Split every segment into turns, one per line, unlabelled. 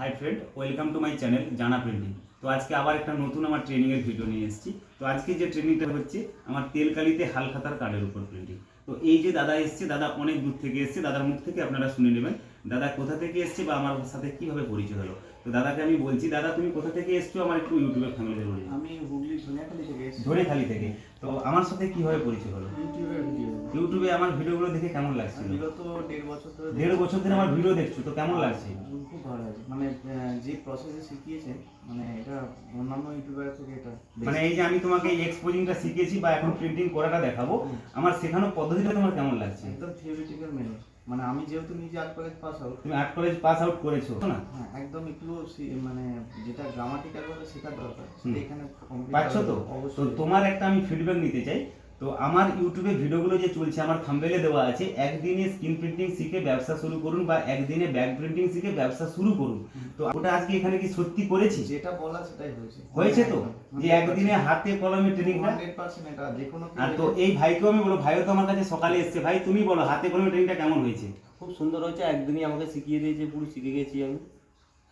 Hi friend welcome to my channel Jana printing তো আজকে আবার একটা নতুন আমার ট্রেনিংয়ের ভিডিও নিয়ে এসেছি। তো আজকে যে ট্রেনিংটা হচ্ছে আমার তেলকালিতে হালখাতার কার্ডের উপর প্রিন্টিং তো এই যে দাদা এসছে দাদা অনেক দূর থেকে এসছে দাদার মুখ থেকে আপনারা শুনে নেবেন। দাদা কোথা থেকে এসছে বা আমার সাথে কীভাবে পরিচয় হলো? তো দাদাকে আমি বলছি দাদা তুমি কোথা থেকে এসছো? আমার একটু ইউটিউবের ফ্যামিলিতে বলি
আমি হুগলি ধনিয়াখালি থেকে
থেকে। তো আমার সাথে কীভাবে পরিচয় হলো?
ইউটিউবের ভিডিও
ইউটিউবে আমার ভিডিওগুলো দেখে কেমন লাগছিল?
বিগত দেড় বছর ধরে
দেড় বছর ধরে আমার ভিডিও দেখছ তো কেমন লাগছে?
খুব ভালো আছে মানে যে প্রসেসে শিখিয়েছেন মানে এটা অন্যান্য ইউটিউবার থেকে এটা
মানে এই যে আমি তোমাকে এই এক্সপোজিংটা শিখিয়েছি বা এখন প্রিন্টিং করাটা দেখাবো আমার শেখানোর পদ্ধতিটা তোমার কেমন লাগছে?
একদম থিওরিটিক্যাল মেনে মানে আমি যেহেতু নিজে আর্ট কলেজ পাস আউট
তুমি আর্ট কলেজ পাস আউট করেছ না?
হ্যাঁ একদম একটু মানে যেটা গ্রামাটিক্যাল ভাবে শেখার দরকার। সেটা এখানে
পাচ্ছ তো? তো তোমার একটা আমি ফিডব্যাক নিতে চাই। তো আমার ইউটিউবে ভিডিওগুলো যে চলছে আমার থাম্বেলে দেওয়া আছে একদিনে স্ক্রিন প্রিন্টিং শিখে ব্যবসা শুরু করুন বা একদিনে ব্যাক প্রিন্টিং শিখে ব্যবসা শুরু করুন। তো ওটা আজকে এখানে কি সত্যি করেছি?
যেটা বলা সেটাই হয়েছে।
হয়েছে তো? যে একদিনে হাতে কলমে ট্রেনিংটা আর তো এই ভাইকেও আমি বলো ভাইও তো আমার কাছে সকালে এসছে। ভাই তুমি বলো হাতে কলমে ট্রেনিংটা কেমন হয়েছে?
খুব সুন্দর হয়েছে একদিনই আমাকে শিখিয়ে দিয়েছে পুরো শিখে গেছি আমি।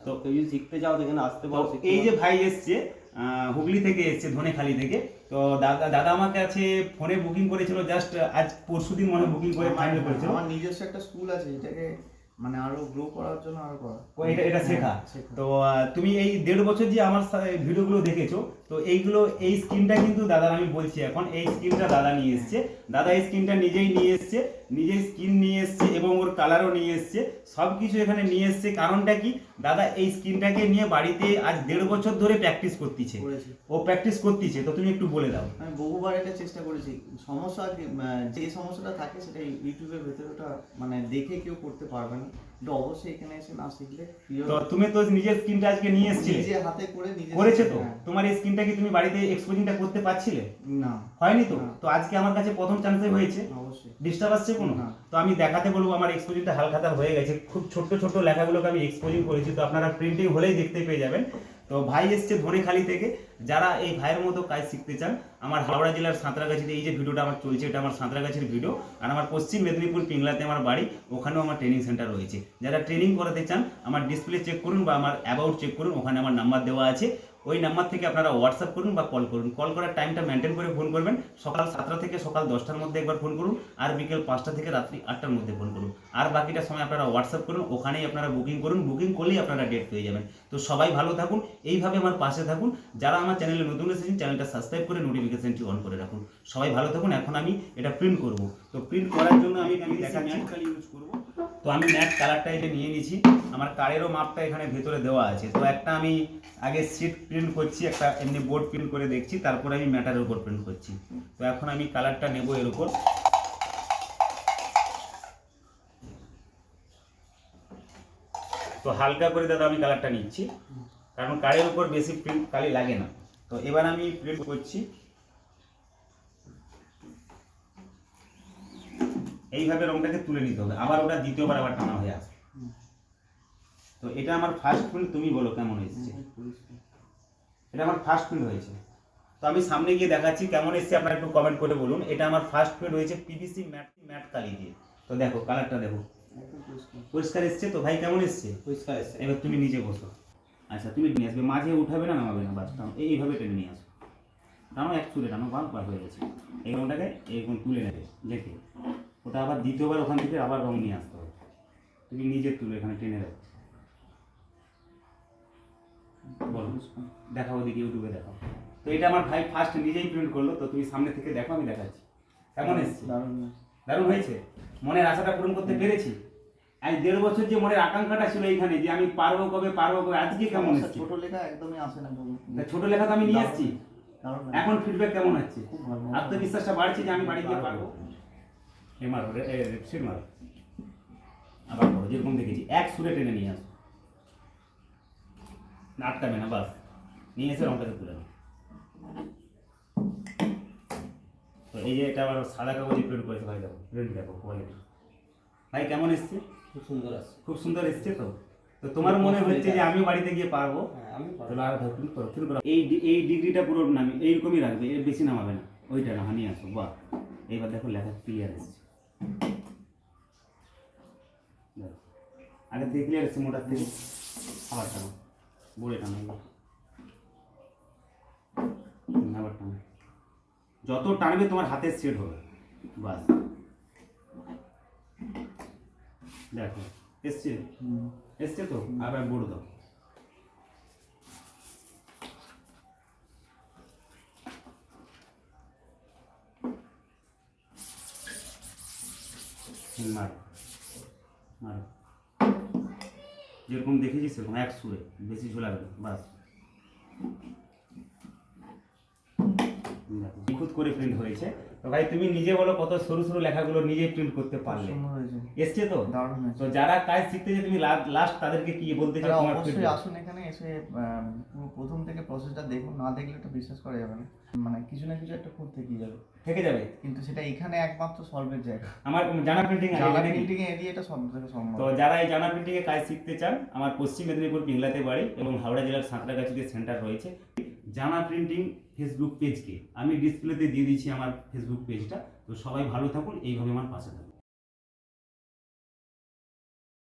তো কেউ যদি শিখতে চাও তো এখানে আসতে পারো
এই যে ভাই এসছে হুগলি থেকে এসছে ধনেখালি থেকে। তো দাদা দাদা আমার কাছে ফোনে বুকিং করেছিল জাস্ট আজ পরশু দিন মনে বুকিং করে ফাইনাল করেছিল।
আমার নিজস্ব একটা স্কুল আছে যেটাকে মানে আরও গ্রো করার জন্য আরও করা।
এটা এটা শেখা।
হ্যাঁ,
তো তুমি এই দেড় বছর যে আমার ভিডিওগুলো দেখেছ তো এইগুলো এই স্কিনটা কিন্তু দাদার আমি বলছি এখন এই স্কিনটা দাদা নিয়ে এসছে। দাদা এই স্কিনটা নিজেই নিয়ে এসছে নিজেই স্কিন নিয়ে এসছে এবং ওর কালারও নিয়ে এসছে সব কিছু এখানে নিয়ে এসছে। কারণটা কি? দাদা এই স্কিনটাকে নিয়ে বাড়িতে আজ দেড় বছর ধরে প্র্যাকটিস করতেছে। ও প্র্যাকটিস করতেছে তো তুমি একটু বলে দাও।
আমি বহুবার এটা চেষ্টা করেছি। সমস্যা যে সমস্যাটা থাকে সেটা ইউটিউবের ভেতরে ওটা মানে দেখে কেউ করতে পারবে না। কিন্তু অবশ্যই এখানে এসে না শিখলে
তো তুমি তো নিজের স্কিনটা আজকে নিয়ে এসছিলে।
নিজে হাতে করে নিজে
করেছে তো?
হ্যাঁ।
তোমার এই স্কিনটা কি তুমি বাড়িতে এক্সপোজিংটা করতে পারছিলে?
না।
হয়নি তো? তো আজকে আমার কাছে প্রথম চান্সে হয়েছে।
অবশ্যই।
ডিস্টার্ব আসছে কোনো?
না।
তো আমি দেখাতে বলব আমার এক্সপোজিংটা হালখাতা হয়ে গেছে। খুব ছোট ছোট লেখাগুলোকে আমি এক্সপোজিং করেছি। তো আপনারা প্রিন্টিং হলেই দেখতে পেয়ে যাবেন। তো ভাই এসছে ধনেখালি থেকে। যারা এই ভাইয়ের মতো কাজ শিখতে চান, আমার হাওড়া জেলার সাঁতরাগাছিতে এই যে ভিডিওটা আমার চলছে, এটা আমার সাঁতরাগাছির ভিডিও। আর আমার পশ্চিম মেদিনীপুর পিংলাতে আমার বাড়ি, ওখানেও আমার ট্রেনিং সেন্টার রয়েছে। যারা ট্রেনিং করাতে চান, আমার ডিসপ্লে চেক করুন বা আমার অ্যাবাউট চেক করুন, ওখানে আমার নাম্বার দেওয়া আছে। ওই নাম্বার থেকে আপনারা হোয়াটসঅ্যাপ করুন বা কল করুন। কল করার টাইমটা মেনটেন করে ফোন করবেন। সকাল সাতটা থেকে সকাল দশটার মধ্যে একবার ফোন করুন আর বিকেল পাঁচটা থেকে রাত্রি আটটার মধ্যে ফোন করুন। আর বাকিটা সময় আপনারা হোয়াটসঅ্যাপ করুন ওখানেই আপনারা বুকিং করুন। বুকিং করলেই আপনারা ডেট পেয়ে যাবেন। তো সবাই ভালো থাকুন এইভাবে আমার পাশে থাকুন। যারা আমার চ্যানেলে নতুন এসেছেন চ্যানেলটা সাবস্ক্রাইব করে নোটিফিকেশনটি অন করে রাখুন। সবাই ভালো থাকুন এখন আমি এটা প্রিন্ট করব। তো প্রিন্ট করার জন্য আমি আমি দেখাচ্ছি। ইউজ করব তো আমি ম্যাট কালারটা এটা নিয়ে নিয়েছি। আমার কারেরও মাপটা এখানে ভেতরে দেওয়া আছে। তো একটা আমি আগে সিট প্রিন্ট করছি, একটা এমনি বোর্ড প্রিন্ট করে দেখছি, তারপরে আমি ম্যাটারের উপর প্রিন্ট করছি। তো এখন আমি কালারটা নেব এর উপর। তো হালকা করে দাদা আমি কালারটা নিচ্ছি। কারণ কারের উপর বেশি প্রিন্ট কালি লাগে না। তো এবার আমি প্রিন্ট করছি। এইভাবে রংটাকে তুলে নিতে হবে। আবার ওটা দ্বিতীয়বার আবার টানা হয়ে আসবে। তো এটা আমার ফার্স্ট প্রিন্ট তুমি বলো কেমন এসেছে? এটা আমার ফার্স্ট প্রিন্ট হয়েছে। তো আমি সামনে গিয়ে দেখাচ্ছি কেমন এসেছে আপনারা একটু কমেন্ট করে বলুন। এটা আমার ফার্স্ট প্রিন্ট হয়েছে পিভিসি ম্যাট ম্যাট কালি দিয়ে। তো দেখো কালারটা দেখো।
পরিষ্কার।
এসছে তো? ভাই কেমন এসছে?
পরিষ্কার এসছে।
এবার তুমি নিজে বসো। আচ্ছা তুমি নিয়ে আসবে। মাঝে উঠাবে না নামাবে না? টানো। এইভাবে টেনে নিয়ে আসো। টানো এক চুলে টানো বার বার হয়ে গেছে। এই রংটাকে এরকম তুলে নেবে। দেখে ওটা আবার দ্বিতীয়বার ওখান থেকে আবার রং নিয়ে আসতে হবে। তুমি নিজে তুলে এখানে টেনে রাখো বলো। দেখাও দিদি ইউটিউবে দেখাও। তো এটা আমার ভাই ফার্স্ট নিজেই প্রিন্ট করল তো তুমি সামনে থেকে দেখো আমি দেখাচ্ছি। কেমন এসছে?
দারুণ
দারুণ হয়েছে? মনের আশাটা পূরণ করতে পেরেছি? আজ দেড় বছর যে মনের আকাঙ্ক্ষাটা ছিল এইখানে যে আমি পারব কবে পারব কবে আজকে কেমন এসছে?
ছোট লেখা একদমই আসে না বলুন।
ছোট লেখা তো আমি নিয়ে এসেছি। এখন ফিডব্যাক কেমন হচ্ছে? আত্মবিশ্বাসটা বাড়ছে যে আমি বাড়ি গিয়ে পারব। এ মারো রে এ সিট মারো। আবার করো যেরকম দেখেছি এক সুরে টেনে নিয়ে আসো। আটকাবে না বাস। নিয়ে এসে রংটাকে তুলে নাও। তো এই যে এটা আবার সাদা কাগজে প্রিন্ট করেছে ভাই দেখো প্রিন্ট দেখো কোয়ালিটি ভাই কেমন এসছে?
খুব সুন্দর আসছে।
খুব সুন্দর এসছে তো? তো তোমার মনে হচ্ছে যে আমি বাড়িতে গিয়ে পারব?
হ্যাঁ।
তাহলে আর ধর করো প্রিন্ট করো। এই এই ডিগ্রিটা পুরো নামি এইরকমই রাখবে এর বেশি নামাবে না। ওইটা না নিয়ে আসো বাহ। এইবার দেখো লেখা ক্লিয়ার এসছে। আগে ক্লিয়ার এসছে মোটার থেকে। আবার টানো। বলে টানো আবার টানো। যত টানবে তোমার হাতের সেট হবে। বাস। দেখো এসছে? এসছে তো? আবার বড় দাও। মারো মারো যেরকম দেখেছি সেরকম এক সুরে বেশি ঝোলাবে না, বাস। নিখুঁত করে প্রিন্ট হয়েছে। তো ভাই তুমি নিজে বলো কত সরু সরু লেখাগুলো নিজে প্রিন্ট করতে পারলে। এসছে তো? তো যারা কাজ শিখতে যে তুমি লাস্ট তাদেরকে কি বলতে চাও তোমার
অবশ্যই? আসুন এখানে এসে প্রথম থেকে প্রসেসটা দেখুন না দেখলে তো বিশ্বাস করা যাবে না। মানে কিছু না কিছু একটা খুব থেকে যাবে।
থেকে যাবে?
কিন্তু সেটা এখানে একমাত্র সলভের জায়গা।
আমার জানা প্রিন্টিং
জানা প্রিন্টিং এরিয়া এটা সব থেকে সম্ভব।
তো যারা এই জানা প্রিন্টিং এ কাজ শিখতে চান আমার পশ্চিম মেদিনীপুর পিংলাতে বাড়ি এবং হাওড়া জেলার সাঁতরাগাছিতে সেন্টার রয়েছে। জানা প্রিন্টিং ফেসবুক পেজকে আমি ডিসপ্লেতে দিয়ে দিচ্ছি আমার ফেসবুক পেজটা তো সবাই ভালো থাকুন, এইভাবে আমার পাশে থাকুন।